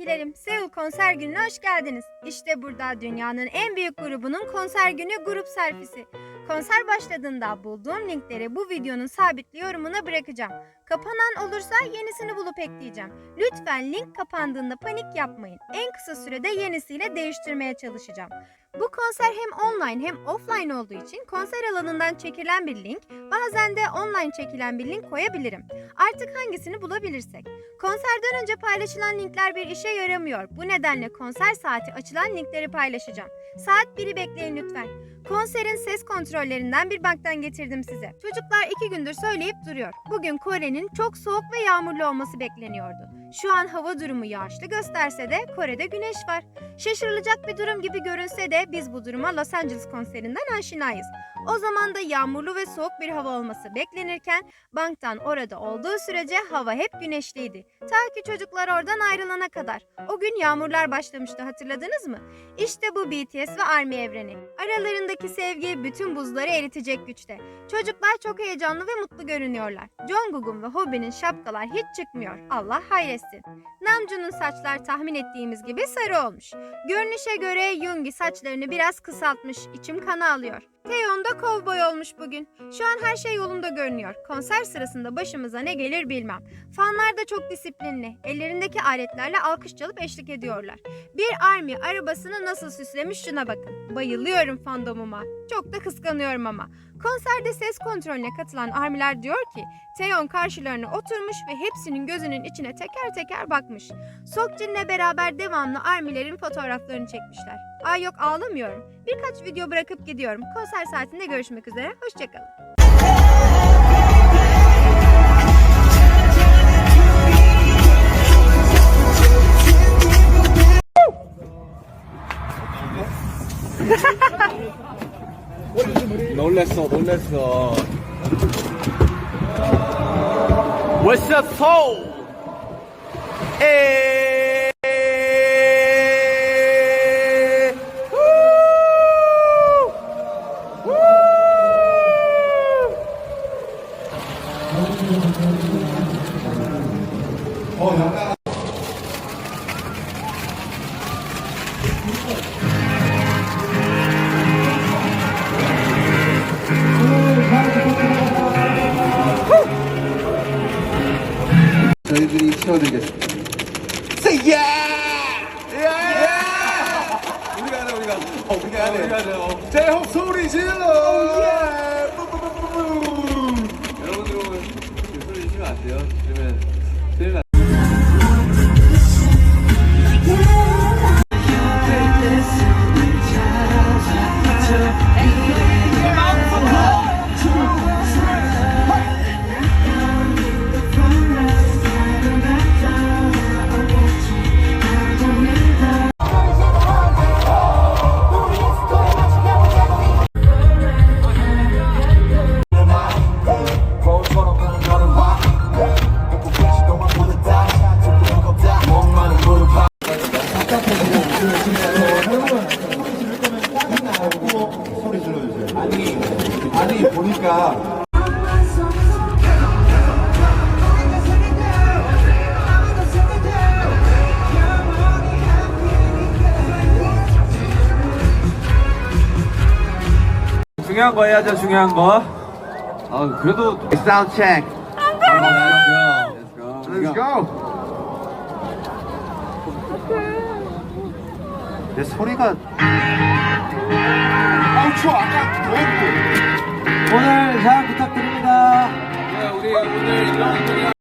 Sev2'lerim, Seul konser gününe hoş geldiniz. İşte burada dünyanın en büyük grubunun konser günü grup selfisi. Konser başladığında bulduğum linkleri bu videonun sabitli yorumuna bırakacağım. Kapanan olursa yenisini bulup ekleyeceğim. Lütfen link kapandığında panik yapmayın. En kısa sürede yenisiyle değiştirmeye çalışacağım. Bu konser hem online hem offline olduğu için konser alanından çekilen bir link, bazen de online çekilen bir link koyabilirim. Artık hangisini bulabilirsek. Konserden önce paylaşılan linkler bir işe yaramıyor. Bu nedenle konser saati açılan linkleri paylaşacağım. Saat 1'i bekleyin lütfen. Konserin ses kontrollerinden bir banktan getirdim size. Çocuklar iki gündür söyleyip duruyor. Bugün Kore'nin çok soğuk ve yağmurlu olması bekleniyordu. Şu an hava durumu yağışlı gösterse de Kore'de güneş var. Şaşırılacak bir durum gibi görünse de biz bu duruma Los Angeles konserinden aşinayız. O zaman da yağmurlu ve soğuk bir hava olması beklenirken banktan orada olduğu sürece hava hep güneşliydi. Ta ki çocuklar oradan ayrılana kadar. O gün yağmurlar başlamıştı hatırladınız mı? İşte bu BTS ve ARMY evreni. Aralarındaki sevgi bütün buzları eritecek güçte. Çocuklar çok heyecanlı ve mutlu görünüyorlar. Jungkook'un ve Hobi'nin şapkalar hiç çıkmıyor. Allah hayretsin. Namjoon'un saçlar tahmin ettiğimiz gibi sarı olmuş. Görünüşe göre Yoongi saçlarını biraz kısaltmış. İçim kana alıyor. Taeyeon da kovboy olmuş bugün. Şu an her şey yolunda görünüyor. Konser sırasında başımıza ne gelir bilmem. Fanlar da çok disiplinli. Ellerindeki aletlerle alkış çalıp eşlik ediyorlar. Bir Army arabasını nasıl süslemiş şuna bakın. Bayılıyorum fandomuma. Çok da kıskanıyorum ama. Konserde ses kontrolüne katılan Armiler diyor ki Taeyeon karşılarına oturmuş ve hepsinin gözünün içine teker teker bakmış. Sokjin'le beraber devamlı Armilerin fotoğraflarını çekmişler. Ay yok ağlamıyorum. Birkaç video bırakıp gidiyorum. Konser saatinde görüşmek üzere. Hoşçakalın. 놀랬어, 놀랬어. What's up, soul? 에이. 후! 후! 저희들이 치워드리겠습니다. 예! 예! 예! 우리가 하자, 우리가. 어, 우리가 하자. 자, 형 소리 질러! 소리 질러주세요. 아니, 아니, 보니까. 중요한 거 해야죠, 중요한 거. 아, 그래도. 사운드 체크. Let's go. 근데 소리가 아우 추워 아까 더웠고 오늘 잘 부탁드립니다. 네, 우리 오늘 이런 분이